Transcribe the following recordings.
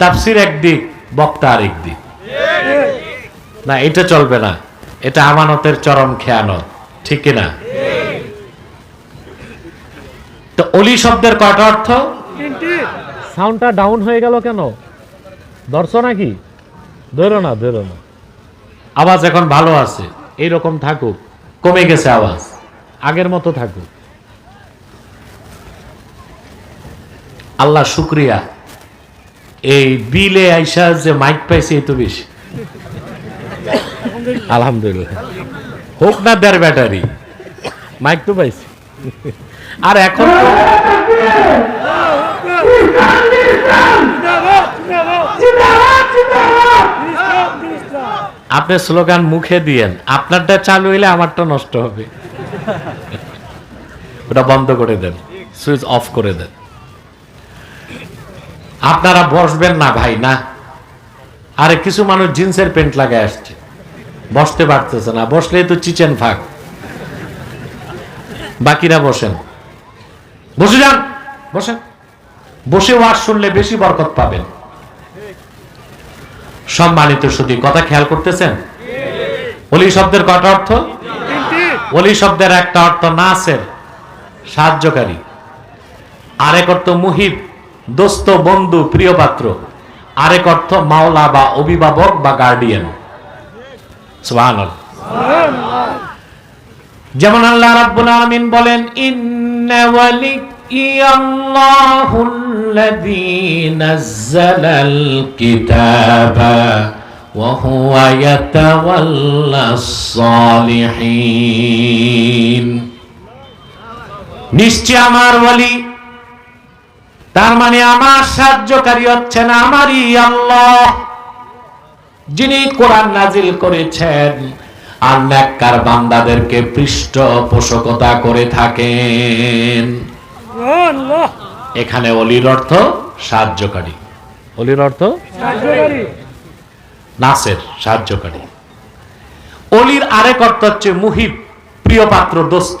তাফসির একদিক বক্তা আরেক দিক না এটা চলবে না। এটা আমানতের চরম খেয়ানত। ঠিক না তো অলি শব্দের কয়টা অর্থ? সাউন্ডটা ডাউন হয়ে গেল কেন? ধরছো নাকি? ধরো না ধরো না। আওয়াজ এখন ভালো আছে। এইরকম থাকুক। কমে গেছে আওয়াজ। আগের মতো থাকুক। আল্লাহ শুক্রিয়া। এই বিলে আইসা যে মাইক পাইছে এই তো বেশি। আলহামদুলিল্লাহ। হোক না দেড় ব্যাটারি। মাইক তো পাইছি। আর এখন আপনি স্লোগান মুখে দিয়েন। আপনারটা চালু হইলে আমারটা নষ্ট হবে। ওটা বন্ধ করে দেন। সুইচ অফ করে দেন। আপনারা বসবেন না ভাই, না। আরে কিছু মানুষ জিন্সের প্যান্ট লাগায় আসছে। বসতে পারতেছে না, বসলেই তো চিচেন ফাঁক। বাকিরা বসেন। বসে যান, বসেন। বসে ওয়াজ শুনলে বেশি বরকত পাবেন। সম্মানিত শুধু কথা খেয়াল করতেছেন? অলি শব্দের কটা অর্থ? অলি শব্দের একটা অর্থ নাসের, সাহায্যকারী। আরেক অর্থ মুহিব। দোস্ত, বন্ধু, প্রিয় পাত্র, আরেক অর্থ মাওলা বা অভিভাবক বা গার্ডিয়ান যেমন আল্লাহ রাব্বুল আলামিন বলেন, ইন্না হুয়া ইয়াতাওয়াল্লাস সালিহিন নিশ্চয় আমার ওয়ালি তার মানে আমার সাহায্যকারী হচ্ছেন আমারই আল্লাহ। যিনি কোরআন নাজিল করেছেন আর ন্যাক্কার বান্দাদেরকে পৃষ্ঠপোষকতা করে থাকেন। এখানে অলির অর্থ সাহায্যকারী। অলির অর্থ? নাসের সাহায্যকারী। অলির আরেক অর্থ হচ্ছে মুহিব প্রিয় পাত্র দোস্ত।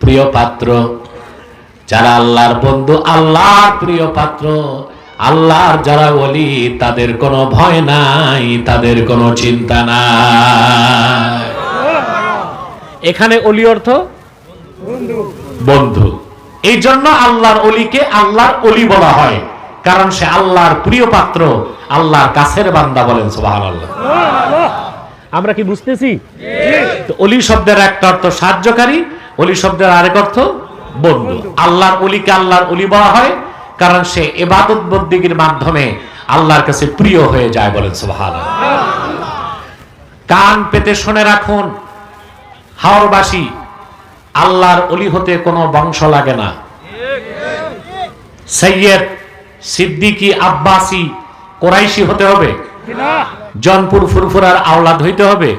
প্রিয় পাত্র যারা আল্লাহর বন্ধু আল্লাহর প্রিয় পাত্র আল্লাহর যারা বলি তাদের কোনো ভয় নাই তাদের কোনো চিন্তা নাই। এখানে অলি অর্থ? বন্ধু। এই জন্য আল্লাহর অলিকে আল্লাহর অলি বলা হয়। কারণ সে আল্লাহর প্রিয় পাত্র আল্লাহর কাছের বান্দা বলেন সুবহানাল্লাহ। আমরা কি বুঝতেছি? তো অলি শব্দের একটা অর্থ সাহায্যকারী অলি শব্দের আরেক অর্থ বন্ধু। আল্লাহর অলিকে আল্লাহর অলি বলা হয় কারণ সে এবাদত বন্দিগির মাধ্যমে আল্লাহর কাছে প্রিয় হয়ে যায় বলেন কান পেতে শুনে রাখুন হাওরবাসী আল্লাহর অলি হতে কোনো বংশ লাগে না। সৈয়দ সিদ্দিকী আব্বাসি কোরাইশি হতে হবে। জনপুর ফুরফুরার আওলাদ হইতে হবে।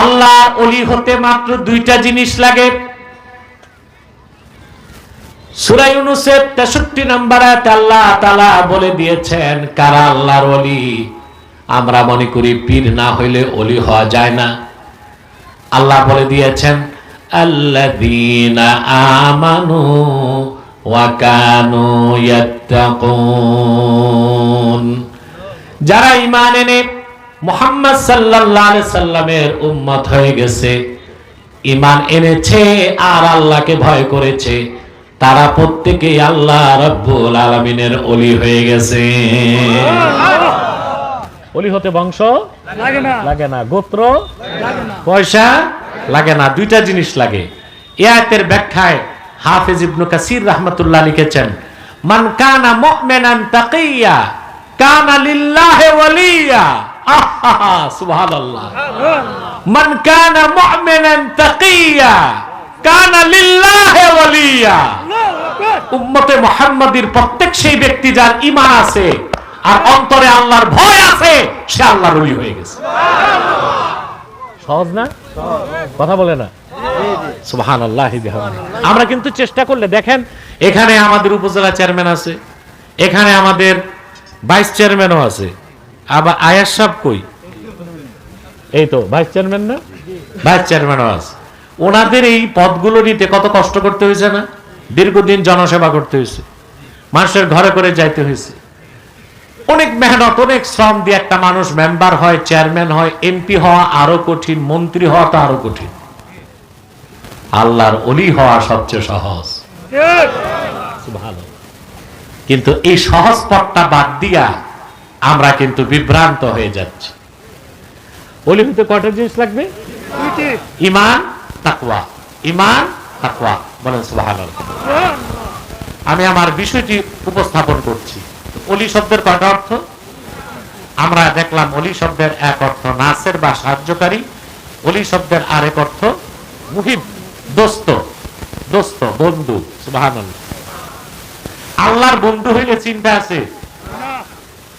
আল্লাহ অলি হতে মাত্র দুইটা জিনিস লাগে। সূরা ইউনূসের 63 নম্বর আল্লাহ তাআলা বলে দিয়েছেন, কারা আল্লাহর অলি আমরা মনে করি পীর না হইলে অলি হওয়া যায় না। আল্লাহ বলে দিয়েছেন, আল্লাযীনা আমানু ওয়া কানু ইয়াত্তাকুন। যারা ইমান এনে মুহাম্মদ সাল্লাল্লাহু আলাইহি সাল্লামের উম্মত হয়ে গেছে। ঈমান এনেছে আর আল্লাহকে ভয় করেছে। তারা প্রত্যেকেই আল্লাহ রাব্বুল আলামিনের ওলি হয়ে গেছে। অলি হতে বংশ? লাগে না। লাগে না। গোত্র? পয়সা? লাগে না। দুইটা জিনিস লাগে। এ আয়াতের ব্যাখ্যায় হাফেজ ইবনু কাসির রাহমাতুল্লাহ লিখেছেন মান কানা মুমিনান তাকিয়া কানা লিল্লাহি ওয়ালিয়া। সুবহানাল্লাহ মান কানা মুমিনান তাকিয়া কানা লিল্লাহি ওয়ালিয়া উম্মতে মোহাম্মদীর প্রত্যেক সেই ব্যক্তি যার আছে আর অন্তরে আল্লাহর ভয় আছে সে আল্লাহর ওলি হয়ে গেছে। সহজ না? কথা বলে না? আমরা কিন্তু চেষ্টা করলে দেখেন এখানে আমাদের উপজেলা চেয়ারম্যান আছে এখানে আমাদের ভাইস চেয়ারম্যানও আছে। আবার আয়াস সাহেব কই? এই তো ভাইস চেয়ারম্যান না? ভাইস চেয়ারম্যানও আছে। ওনাদের এই পদগুলো নিতে কত কষ্ট করতে হয়েছে না? দীর্ঘদিন জনসেবা করতে হয়েছে। মানুষের ঘরে করে যাইতে হয়েছে। অনেক মেহনত অনেক শ্রম দিয়ে একটা মানুষ মেম্বার হয় চেয়ারম্যান হয় এমপি হওয়া আরও কঠিন মন্ত্রী হওয়া তো আরও কঠিন। আল্লাহর অলি হওয়া সবচেয়ে সহজ। ভালো কিন্তু এই সহজ পথটা বাদ দিয়া আমরা কিন্তু বিভ্রান্ত হয়ে যাচ্ছি। অলি হইতে কয়টা জিনিস লাগবে? ইমান তাকওয়া। ইমান তাকওয়া। বলেন সুবহানাল্লাহ। আমি আমার বিষয়টি উপস্থাপন করছি। অলি শব্দের কয়টা অর্থ? আমরা দেখলাম অলি শব্দের এক অর্থ নাসের বা সাহায্যকারী। অলি শব্দের আরেক অর্থ মুহিব দোস্ত। দোস্ত বন্ধু। সুবহানাল্লাহ। আল্লাহর বন্ধু হইলে চিন্তা আছে।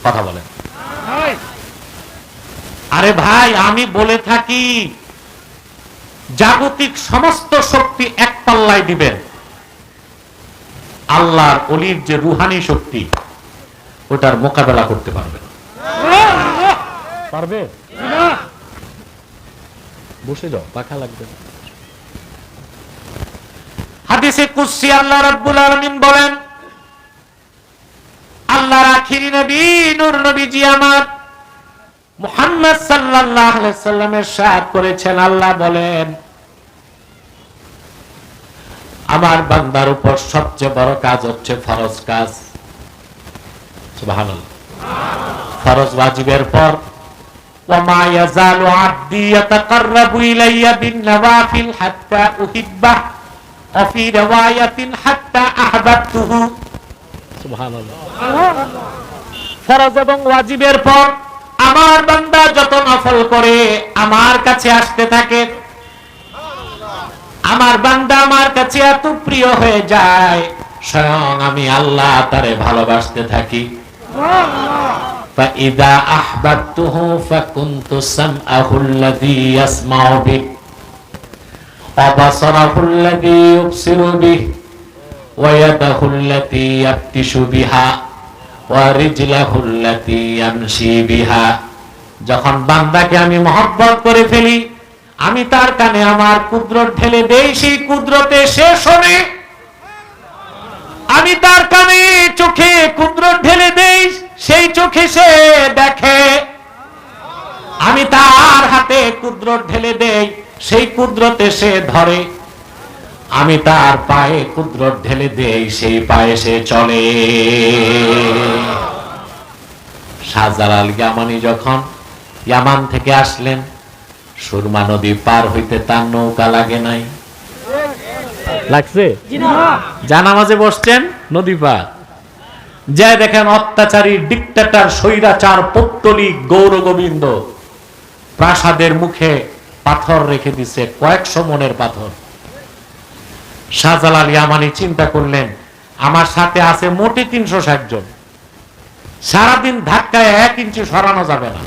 কথা বলেন। আরে ভাই আমি বলে থাকি জাগতিক সমস্ত শক্তি এক পাল্লায় দিবেন। আল্লাহর অলির যে রুহানি শক্তি ওটার মোকাবেলা করতে পারবেন। পারবে? বসে যাও পাখা লাগবে। হাদিসে কুদসি আল্লাহ রাব্বুল আলামিন বলেন আখিরি নবী নূর নবীজি আমার মুহাম্মদ সাল্লাল্লাহু আলাইহি সাল্লামের সাথ করেছেন আল্লাহ বলেন আমার বান্দার উপর সবচেয়ে বড় কাজ হচ্ছে ফরজ কাজ সুবহানাল্লাহ ফরজ ওয়াজিবের পর وما يزال عبدي يتقرب إلي بالنوافل حتى أحبه وفي رواية حتى أحببته সুবহানাল্লাহ ফরজ এবং ওয়াজিবের পর আমার বান্দা যত নফল করে আমার কাছে আসতে থাকে আমার বান্দা আমার কাছে এত প্রিয় হয়ে যায় স্বয়ং আমি আল্লাহ তারে ভালোবাসতে থাকি فإذا أحببته فكنت سمعه الذي يسمع به وبصره الذي يبصر به ويده التي يبتش بها ورجله التي يمشي بها যখন বান্দাকে আমি মহব্বত করে ফেলি আমি তার কানে আমার কুদরত ঢেলে দেই সেই কুদরতে সে শোনে আমি তার কানে চোখে কুদরত ঢেলে দেই সেই চোখে সে দেখে আমি তার হাতে কুদরত ঢেলে দেই সেই কুদরতে সে ধরে আমি তার পায়ে কুদরত ঢেলে দেই, সেই পায়ে সে চলে। শাহজালাল ইয়ামানি যখন ইয়ামান থেকে আসলেন, সুরমা নদী পার হইতে তার নৌকা লাগে নাই। লাগছে? জানামাজে বসছেন নদী পার। যে দেখেন অত্যাচারী ডিক্টেটার স্বৈরাচার, পত্তলিক, গৌর গোবিন্দ, প্রাসাদের মুখে পাথর রেখে দিছে কয়েকশো মনের পাথর। শাহজালাল ইয়ামানি চিন্তা করলেন, আমার সাথে আছে মোটে তিনশো ষাট জন। সারাদিন ধাক্কায় এক ইঞ্চি সরানো যাবে না।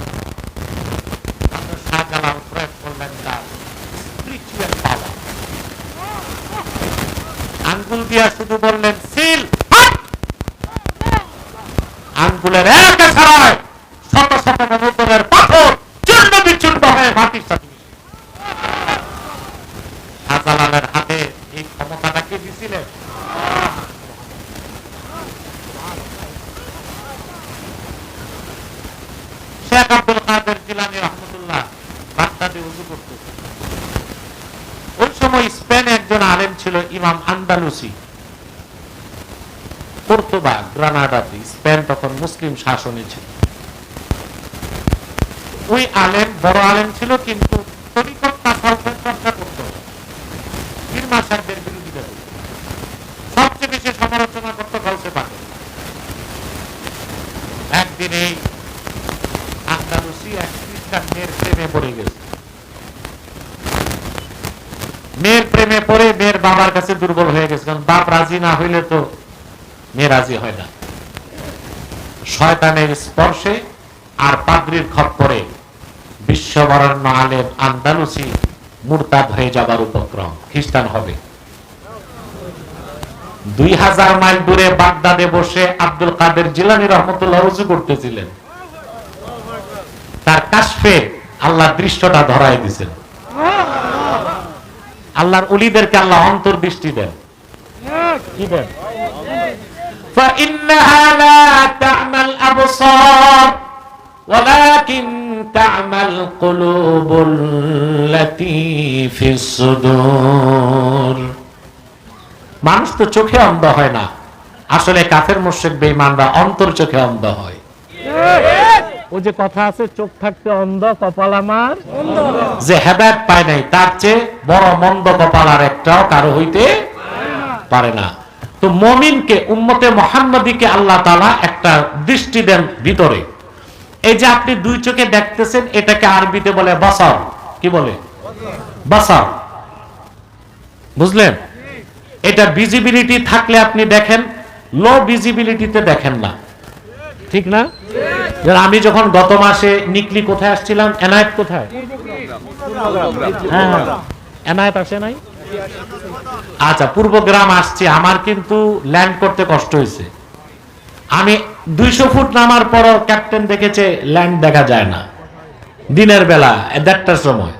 আঙ্গুল দিয়া শুধু বললেন, সিল আঙ্গুলের এক ছাড়ায় শত শত নবুতরের পাথর চূর্ণ বিচূর্ণ হয়ে মাটির সাথে মিশে। শাহজালালের হাতে এই ক্ষমতাটা কে দিছিলেন শেখ আব্দুল কাদের জিলানী রহমতুল্লাহ বাগদাদে উজু করত ওই সময় স্পেনে একজন আলেম ছিল ইমাম আন্দালুসি কর্তোবা গ্রানাডাতে স্পেন তখন মুসলিম শাসনে ছিল। ওই আলেম, বড় আলেম ছিল, কিন্তু মেয়ের প্রেমে পড়ে মেয়ের বাবার কাছে দুর্বল হয়ে গেছে। কারণ বাপ রাজি না হইলে তো মেরাজি হয় না। শয়তানের স্পর্শে আর পাদ্রির খপ্পরে বিশ্ববরণ্য আলেম আন্দালুসি মুরতাদ হয়ে যাবার উপক্রম। খ্রিস্টান হবে। দুই হাজার মাইল দূরে বাগদাদে বসে আব্দুল কাদের জিলানি রহমতুল্লাহ রুজু করতেছিলেন। তার কাশফে আল্লাহ দৃশ্যটা ধরাই দিছেন। আল্লাহর উলিদেরকে আল্লাহ অন্তর্দৃষ্টি দেন। কি দেন? فإنها لا تعمى الأبصار ولكن تعمى القلوب التي في الصدور মানুষ তো চোখে অন্ধ হয় না আসলে কাফের মুশরিক বেঈমানরা অন্তর চোখে অন্ধ হয় ও যে কথা আছে চোখ থাকতে অন্ধ কপাল আমার যে হেদায়েত পায় নাই তার চেয়ে বড় মন্দ কপাল আর একটাও কারো হইতে পারে না তো মমিনকে, উম্মতে মোহাম্মদীকে আল্লাহ তাআলা একটা দৃষ্টি দেন ভিতরে। এই যে আপনি দুই চোখে দেখতেছেন, এটাকে আরবিতে বলে বাসার। কি বলে? বাসার। বুঝলেন? এটা ভিজিবিলিটি থাকলে আপনি দেখেন লো ভিজিবিলিটিতে দেখেন না। ঠিক না? আমি যখন গত মাসে নিকলি কোথায় আসছিলাম? এনায়েত কোথায়? হ্যাঁ হ্যাঁ। এনায়েত আসে নাই? আচ্ছা পূর্ব গ্রাম আসছে। আমার কিন্তু ল্যান্ড করতে কষ্ট হয়েছে। আমি দুইশো ফুট নামার পরও ক্যাপ্টেন দেখেছে ল্যান্ড দেখা যায় না। দিনের বেলা, দেড়টার সময়।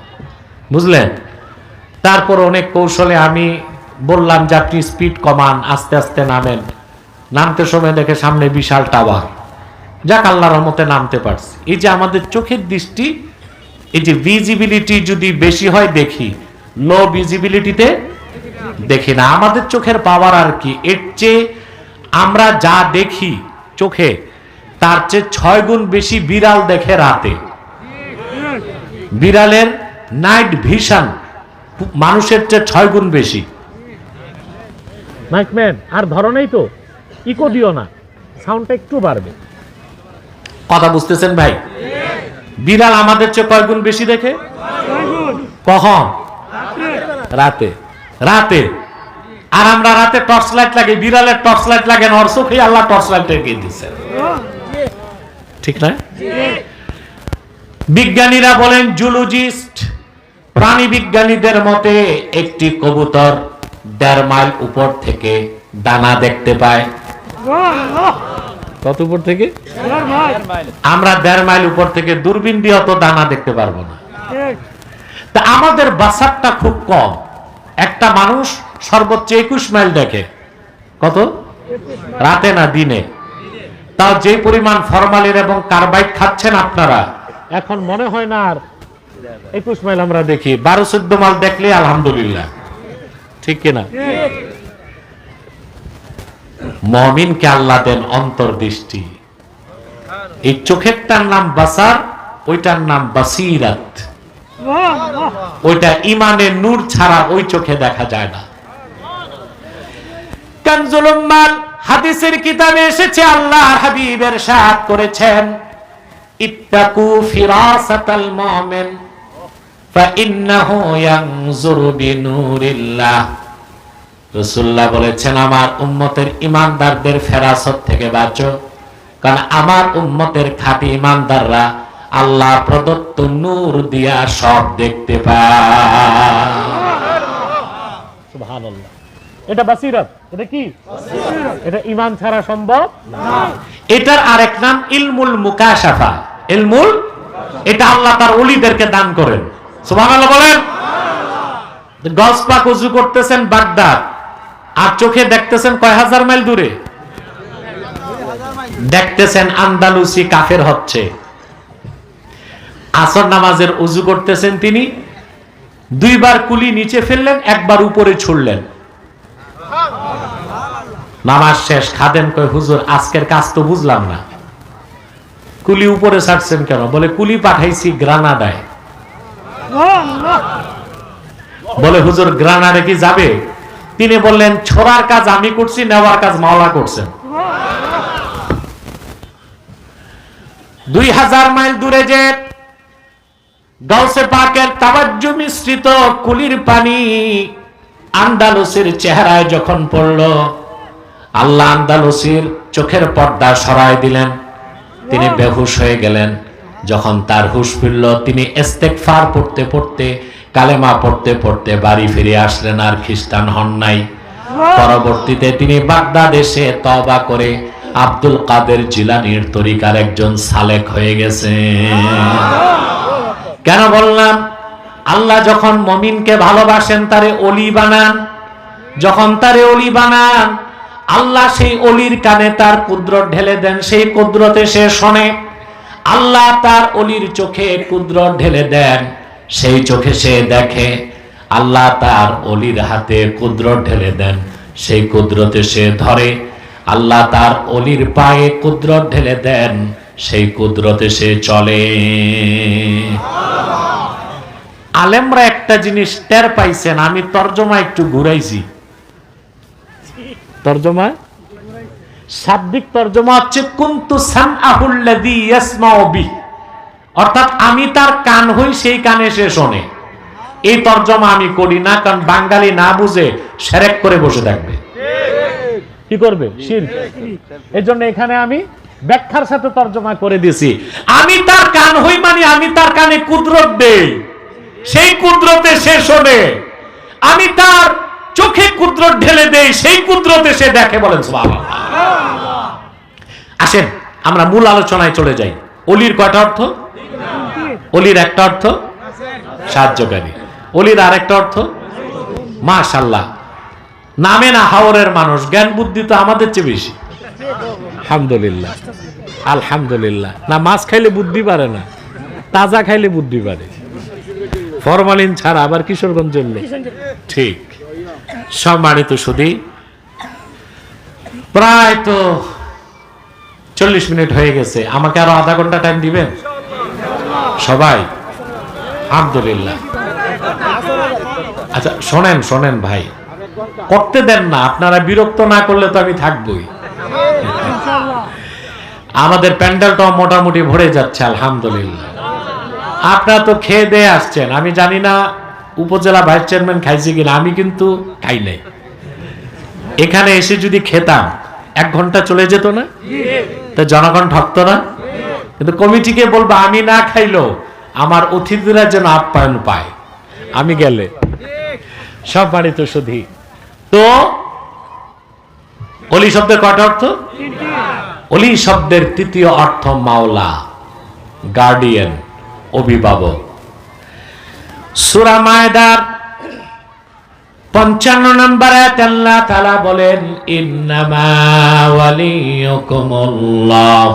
বুঝলেন? তারপর অনেক কৌশলে আমি বললাম যে আপনি স্পিড কমান, আস্তে আস্তে নামেন। নামতে সময় দেখে সামনে বিশাল টাওয়ার যাক, আল্লাহর রহমতে নামতে পারছি। এই যে আমাদের চোখের দৃষ্টি, এই যে ভিজিবিলিটি যদি বেশি হয় দেখি লো ভিজিবিলিটিতে দেখি না। আমাদের চোখের পাওয়ার আর কি? এর চেয়ে আমরা যা দেখি চোখে তার চেয়ে ছয় গুণ বেশি বিড়াল দেখে রাতে। বিড়ালের নাইট ভিশন মানুষের চেয়ে ছয় গুণ বেশি। মাইকম্যান আর ধরনেই তো? ইকো দিও না। সাউন্ডটা একটু বাড়বে। কথা বুঝতেছেন ভাই? বিড়াল আমাদের চেয়ে কয় গুণ বেশি দেখে? কখন? রাতে রাতে। আর আমরা রাতে টর্চ লাইট লাগে বিড়ালের টর্চ লাইট লাগে না ওর চোখে আল্লাহ টর্চ লাইট রেখে দিচ্ছে ঠিক না? বিজ্ঞানীরা বলেন জুলজিস্ট প্রাণী বিজ্ঞানীদের মতে একটি কবুতর দেড় মাইল উপর থেকে দানা দেখতে পায়। কত উপর থেকে? আমরা দেড় মাইল উপর থেকে দূরবীন দিয়ে অত দানা দেখতে পারব না। তা আমাদের বাসারটা খুব কম। একটা মানুষ সর্বোচ্চ একুশ মাইল দেখে। কত? রাতে না দিনে? তা যে পরিমাণ ফরমালিন এবং কার্বাইড খাচ্ছেন আপনারা, এখন মনে হয় না আর একুশ মাইল আমরা দেখি। বারো চোদ্দ মাল দেখলে আলহামদুলিল্লাহ। ঠিক কিনা মমিনকে আল্লাহ দেন অন্তর্দৃষ্টি। এই চোখেরটার নাম বাসার, ওইটার নাম বাসিরাত। ওইটা ইমানের নূর ছাড়া ওই চোখে দেখা যায় না। হাদিসের কিতাবে এসেছে আল্লাহ হাবিবের করেছেন, ইত্তাকু ফিরাসাতাল মুমিন ইয়ানজুরু বিনুরিল্লাহ। রাসূলুল্লাহ বলেছেন, আমার উম্মতের ঈমানদারদের ফেরাসত থেকে বাঁচো, কারণ আমার উম্মতের খাঁটি ঈমানদাররা আল্লাহ প্রদত্ত নূর দিয়া সব দেখতে পায়। এটা বাসিরাত এটা কি? এটা ইমান ছাড়া সম্ভব? এটার আরেক নাম ইলমুল মুকাশাফা। ইলমুল? এটা আল্লাহ তার ওলিদেরকে দান করেন। সুবহানাল্লাহ বলেন। গসপাক উজু করতেছেন বাগদাদ আর চোখে দেখতেছেন কয় হাজার মাইল দূরে? দেখতেছেন আন্দালুসি কাফের হচ্ছে। আসর নামাজের উজু করতেছেন তিনি। দুইবার কুলি নিচে ফেললেন, একবার উপরে ছুড়লেন। নামাজ শেষ খাদেন কয়, হুজুর, আজকের কাজ তো বুঝলাম না। কুলি উপরে ছাড়ছেন কেন? বলে, কুলি পাঠাইছি গ্রানাডায়। বলে, হুজুর, গ্রানাডে কি যাবে? তিনি বললেন, ছোড়ার কাজ আমি করছি, নেওয়ার কাজ মাওলা করছেন। দুই হাজার মাইল দূরে যে গাউসে পাকের তাবাজ্জু মিশ্রিত কুলির পানি আন্দালুসের চেহারায় যখন পড়ল, আল্লাহ আন্দালুসির চোখের পর্দা সরায় দিলেন। তিনি বেহুশ হয়ে গেলেন। যখন তার হুশ ফিরল, তিনি ইস্তেগফার পড়তে পড়তে, কালেমা পড়তে পড়তে বাড়ি ফিরে আসলেন আর খ্রিস্টান হন নাই। পরবর্তীতে তিনি বাগদাদ এসে তবা করে আব্দুল কাদের জিলানির তরিকার একজন সালেক হয়ে গেছে কেন বললাম? আল্লাহ যখন মমিনকে ভালোবাসেন, তারে অলি বানান। যখন তারে অলি বানান, আল্লাহ সেই অলির কানে তার কুদ্রত ঢেলে দেন, সেই কুদ্রতে সে শোনে। আল্লাহ তার অলির চোখে কুদ্রত ঢেলে দেন, সেই চোখে সে দেখে আল্লাহ তার অলির হাতে কুদ্রত ঢেলে দেন, সেই কুদ্রতে সে ধরে। আল্লাহ তার অলির পায়ে কুদ্রত ঢেলে দেন সেই কুদ্রতে সে চলে। আলেমরা একটা জিনিস টের পাইছেন আমি তর্জমা একটু ঘুরাইছি। তর্জমা? শাব্দিক তর্জমা হচ্ছে কুন্তু সান আহুল্লাদি ইয়াসমাউ বি। অর্থাৎ আমি তার কান হই সেই কানে সে শোনে। এই তর্জমা আমি করি না কারণ বাঙালি না বুঝে সেরেক করে বসে থাকবে। কি করবে? শির। এই জন্য এখানে আমি ব্যাখ্যার সাথে তর্জমা করে দিছি আমি তার কান হই মানে আমি তার কানে কুদরত দেই। সেই কুদরতে সে শোনে। আমি তার চোখে কুদরত ঢেলে দেই, সেই কুদরতে সে দেখে বলেন। আসেন, আমরা মূল আলোচনায় চলে যাই। অলির কয়টা অর্থ? অলির একটা অর্থ? সাহায্যকারী অলির আরেকটা অর্থ? মাশাল্লাহ নামে না হাওরের মানুষ, জ্ঞান বুদ্ধি তো আমাদের চেয়ে বেশি। আলহামদুলিল্লাহ। আলহামদুলিল্লাহ। না মাছ খাইলে বুদ্ধি পারে না, তাজা খাইলে বুদ্ধি পারে ফরমালিন ছাড়া আবার কিশোরগঞ্জ চলল ঠিক। সম্মানিত সুদী প্রায় তো চল্লিশ মিনিট হয়ে গেছে। আমাকে আরও আধা ঘণ্টা টাইম দিবেন? সবাই? আলহামদুলিল্লাহ। আচ্ছা শোনেন শোনেন ভাই। করতে দেন না, আপনারা বিরক্ত না করলে তো আমি থাকবই। আমাদের প্যান্ডেলটাও মোটামুটি ভরে যাচ্ছে, আলহামদুলিল্লাহ। আপনারা তো খেয়ে দিয়ে আসছেন, আমি জানি না উপজেলা ভাইস চেয়ারম্যান খাইছে কিনা, আমি কিন্তু খাই নাই। এখানে এসে যদি খেতাম, এক ঘণ্টা চলে যেত না? তো জনগণ ঠকতো না? কিন্তু কমিটিকে বলব, আমি না খাইলো আমার অতিথিরা যেন আপ্যায়ন পায়। আমি গেলে। সব বাড়ি তো শুধু তো, অলি শব্দের কটা অর্থ? অলি শব্দের তৃতীয় অর্থ মাওলা গার্ডিয়ান অভিভাবক। সুরামায়দার পঞ্চান্ন নম্বর আল্লাহ তাআলা বলেন, ইন্নামা ওয়ালিয়ুকুমুল্লাহ।